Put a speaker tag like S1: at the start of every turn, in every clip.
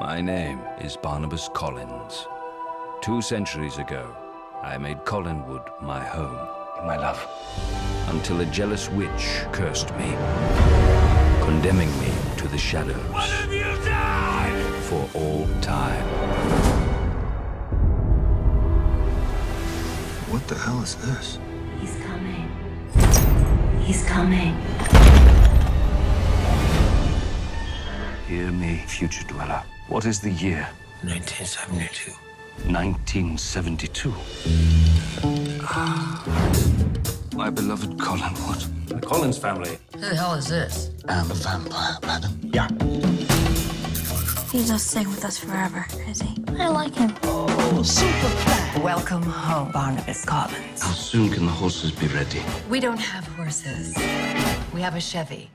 S1: My name is Barnabas Collins. Two centuries ago, I made Collinwood my home.
S2: My love.
S1: Until a jealous witch cursed me, condemning me to the shadows.
S2: What have you done?
S1: For all time.
S3: What the hell is this?
S4: He's coming. He's coming.
S2: Hear future dweller. What is the year?
S3: 1972.
S2: 1972. Ah. My beloved Collinwood.
S1: The Collins family.
S5: Who the hell is this?
S3: I'm a vampire, madam.
S2: Yeah.
S6: He's just staying with us forever, is he? I like him. Oh, super plan.
S5: Welcome home, Barnabas Collins.
S2: How soon can the horses be ready?
S5: We don't have horses. We have a Chevy.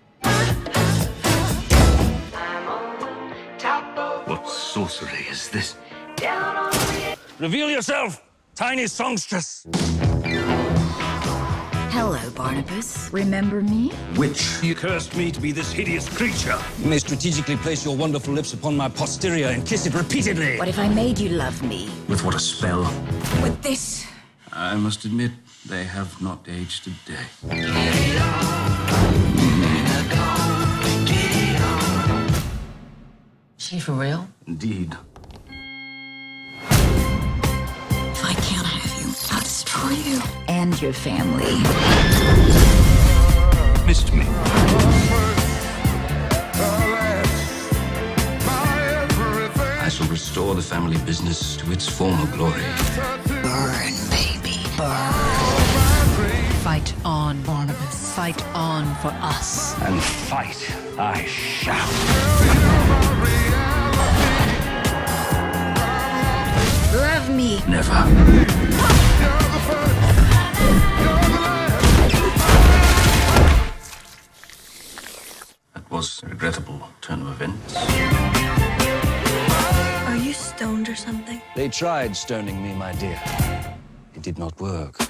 S2: What sorcery is this? Reveal yourself, tiny songstress.
S6: Hello, Barnabas. Remember me?
S2: Witch. You cursed me to be this hideous creature.
S7: You may strategically place your wonderful lips upon my posterior and kiss it repeatedly.
S6: What if I made you love me?
S2: With what a spell.
S6: With this?
S2: I must admit, they have not aged a day.
S5: She for real?
S2: Indeed.
S6: If I can't have you, I'll destroy you. And your family.
S2: Missed me. I shall restore the family business to its former glory.
S6: Burn, baby. Burn.
S5: Fight on, Barnabas. Fight on for us.
S2: And fight I shall.
S6: Me.
S2: Never. That was a regrettable turn of events.
S6: Are you stoned or something?
S7: They tried stoning me, my dear. It did not work.